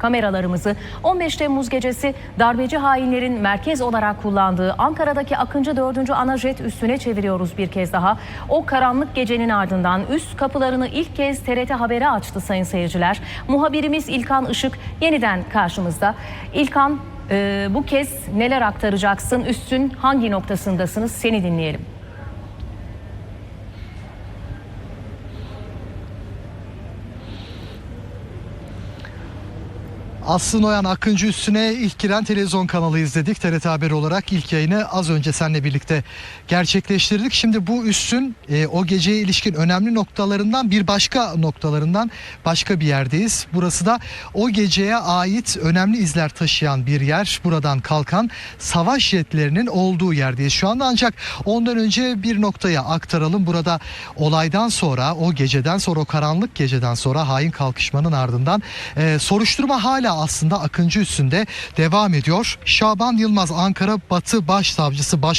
kameralarımızı 15 Temmuz gecesi darbeci hainlerin merkez olarak kullandığı Ankara'daki Akıncı 4. Anajet üstüne çeviriyoruz bir kez daha. O karanlık gecenin ardından üst kapılarını ilk kez TRT Haber'e açtı sayın seyirciler. Muhabirimiz İlkan Işık yeniden karşımızda. İlkan e, bu kez neler aktaracaksın? Üstün hangi noktasındasınız? Seni dinleyelim. Aslı Noyan Akıncı üstüne ilk giren televizyon kanalı izledik. TRT Haber olarak ilk yayını az önce seninle birlikte gerçekleştirdik. Şimdi bu üstün e, o geceye ilişkin önemli noktalarından bir başka noktalarından başka bir yerdeyiz. Burası da o geceye ait önemli izler taşıyan bir yer. Buradan kalkan savaş jetlerinin olduğu yerdeyiz. Şu anda ancak ondan önce bir noktaya aktaralım. Burada olaydan sonra o geceden sonra o karanlık geceden sonra hain kalkışmanın ardından e, soruşturma hala aslında Akıncı üstünde devam ediyor. Şaban Yılmaz Ankara Batı Başsavcısı Baş